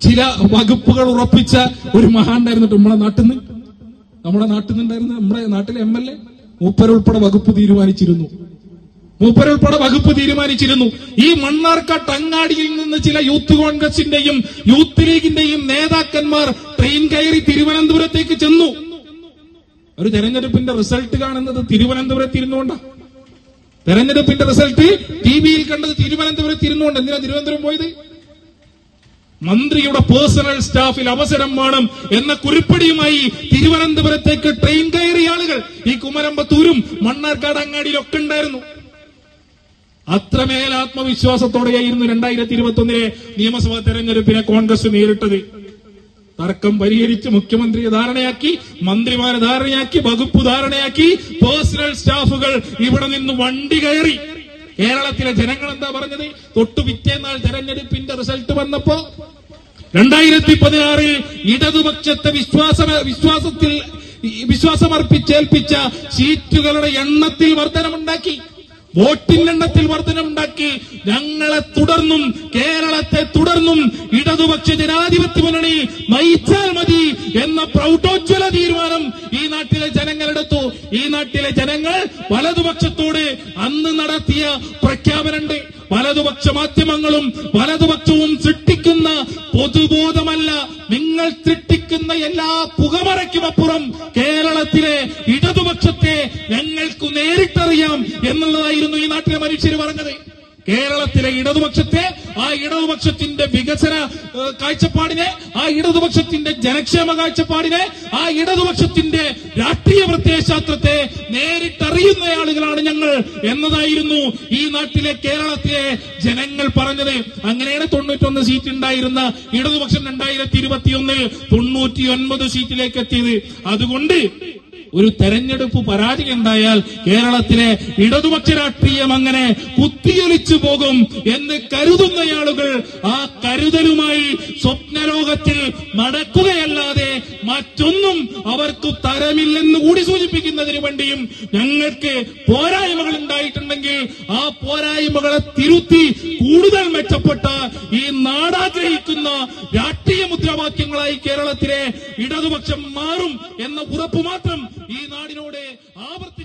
ചില വകുപ്പുകൾ ഉറപ്പിച്ച ഒരു മഹാണ്ടായിരുന്നു നമ്മുടെ നാട്ടിൽ നിന്ന് നമ്മുടെ നാട്ടിൽ നിന്നുണ്ടായിരുന്ന നമ്മുടെ നാട്ടിലെ എം എൽ എ മൂപ്പരുൾപ്പെടെ വകുപ്പ് തീരുമാനിച്ചിരുന്നു. മൂപ്പരുൾപ്പെടെ വകുപ്പ് തീരുമാനിച്ചിരുന്നു. ഈ മണ്ണാർക്കാട്ട് അങ്ങാടിയിൽ നിന്ന് ചില യൂത്ത് കോൺഗ്രസിന്റെയും യൂത്ത് ലീഗിന്റെയും നേതാക്കന്മാർ ട്രെയിൻ കയറി തിരുവനന്തപുരത്തേക്ക് ചെന്നു. ഒരു തെരഞ്ഞെടുപ്പിന്റെ റിസൾട്ട് കാണുന്നത് തിരുവനന്തപുരത്ത് ഇരുന്നുകൊണ്ടാണ് തെരഞ്ഞെടുപ്പിന്റെ റിസൾട്ട് ടി വിയിൽ കണ്ടത് തിരുവനന്തപുരത്ത് ഇരുന്നുകൊണ്ട് എന്തിനാ തിരുവനന്തപുരം പോയത്? മന്ത്രിയുടെ പേഴ്സണൽ സ്റ്റാഫിൽ അവസരം വേണം എന്ന കുറിപ്പടിയുമായി തിരുവനന്തപുരത്തേക്ക് ട്രെയിൻ കയറിയ ആളുകൾ ഈ കുമരമ്പത്തൂരും മണ്ണാർക്കാട് അങ്ങാടിയിലൊക്കെ ഉണ്ടായിരുന്നു. അത്രമേൽ ആത്മവിശ്വാസത്തോടെയായിരുന്നു രണ്ടായിരത്തി ഇരുപത്തി ഒന്നിലെ നിയമസഭാ തെരഞ്ഞെടുപ്പിനെ കോൺഗ്രസ് നേരിട്ടത്. തർക്കം പരിഹരിച്ച് മുഖ്യമന്ത്രിയെ ധാരണയാക്കി മന്ത്രിമാരെ ധാരണയാക്കി വകുപ്പ് ധാരണയാക്കി പേഴ്സണൽ സ്റ്റാഫുകൾ ഇവിടെ നിന്ന് വണ്ടി കയറി. കേരളത്തിലെ ജനങ്ങൾ എന്താ പറഞ്ഞത്? തൊട്ടു പിറ്റേന്നാൾ തെരഞ്ഞെടുപ്പിന്റെ റിസൾട്ട് വന്നപ്പോ രണ്ടായിരത്തി പതിനാറിൽ ഇടതുപക്ഷത്തെ വിശ്വാസ വിശ്വാസത്തിൽ വിശ്വാസമർപ്പിച്ചേൽപ്പിച്ച സീറ്റുകളുടെ എണ്ണത്തിൽ വർധനമുണ്ടാക്കി വോട്ടിന്റെ എണ്ണത്തിൽ വർധനമുണ്ടാക്കി. ഞങ്ങളെ തുടർന്നും കേരളത്തെ തുടർന്നും ഇടതുപക്ഷ ജനാധിപത്യ മുന്നണി നയിച്ചാൽ മതി എന്ന പ്രൗഢോജ്വല തീരുമാനം ഈ നാട്ടിലെ ജനങ്ങളെടുത്തു ഈ നാട്ടിലെ ജനങ്ങൾ വലതുപക്ഷത്തോട് അന്ന് നടത്തിയ പ്രഖ്യാപനമുണ്ട് വലതുപക്ഷ മാധ്യമങ്ങളും വലതുപക്ഷവും സൃഷ്ടിക്കുന്ന പൊതുബോധമല്ല. നിങ്ങൾ തൃട്ടിക്കുന്ന എല്ലാ പുകമറയ്ക്കുമപ്പുറം കേരളത്തിലെ ഇടതുപക്ഷത്തെ ഞങ്ങൾക്ക് നേരിട്ടറിയാം എന്നുള്ളതായിരുന്നു ഈ നാട്ടിലെ മനുഷ്യർ പറഞ്ഞത്. കേരളത്തിലെ ഇടതുപക്ഷത്തെ ആ ഇടതുപക്ഷത്തിന്റെ വികസന കാഴ്ചപ്പാടിനെ ആ ഇടതുപക്ഷത്തിന്റെ ജനക്ഷേമ കാഴ്ചപ്പാടിനെ ആ ഇടതുപക്ഷത്തിന്റെ രാഷ്ട്രീയ പ്രത്യയശാസ്ത്രത്തെ നേരിട്ടറിയുന്ന ആളുകളാണ് ഞങ്ങൾ എന്നതായിരുന്നു ഈ നാട്ടിലെ കേരളത്തിലെ ജനങ്ങൾ പറഞ്ഞത്. അങ്ങനെയാണ് തൊണ്ണൂറ്റൊന്ന് സീറ്റ് ഉണ്ടായിരുന്ന ഇടതുപക്ഷം രണ്ടായിരത്തി ഇരുപത്തിയൊന്നിൽ തൊണ്ണൂറ്റി ഒൻപത് സീറ്റിലേക്ക് എത്തിയത്. അതുകൊണ്ട് ഒരു തെരഞ്ഞെടുപ്പ് പരാജയം ഉണ്ടായാൽ കേരളത്തിലെ ഇടതുപക്ഷ രാഷ്ട്രീയം അങ്ങനെ കുത്തിയൊലിച്ചു പോകും എന്ന് കരുതുന്ന ആളുകൾ ആ കരുതലുമായി സ്വപ്നലോകത്തിൽ നടക്കുകയല്ലാതെ മറ്റൊന്നും അവർക്ക് തരമില്ലെന്ന് കൂടി സൂചിപ്പിക്കുന്നതിന് വേണ്ടിയും ഞങ്ങൾക്ക് പോരായ്മകൾ ഉണ്ടായിട്ടുണ്ടെങ്കിൽ ആ പോരായ്മകളെ തിരുത്തി കൂടുതൽ മെച്ചപ്പെട്ട ഈ നാടാഗ്രഹിക്കുന്ന രാഷ്ട്രീയ മുദ്രാവാക്യങ്ങളായി കേരളത്തിലെ ഇടതുപക്ഷം മാറും എന്ന ഉറപ്പ് മാത്രം ഈ നാടിനോട് ആവർത്തി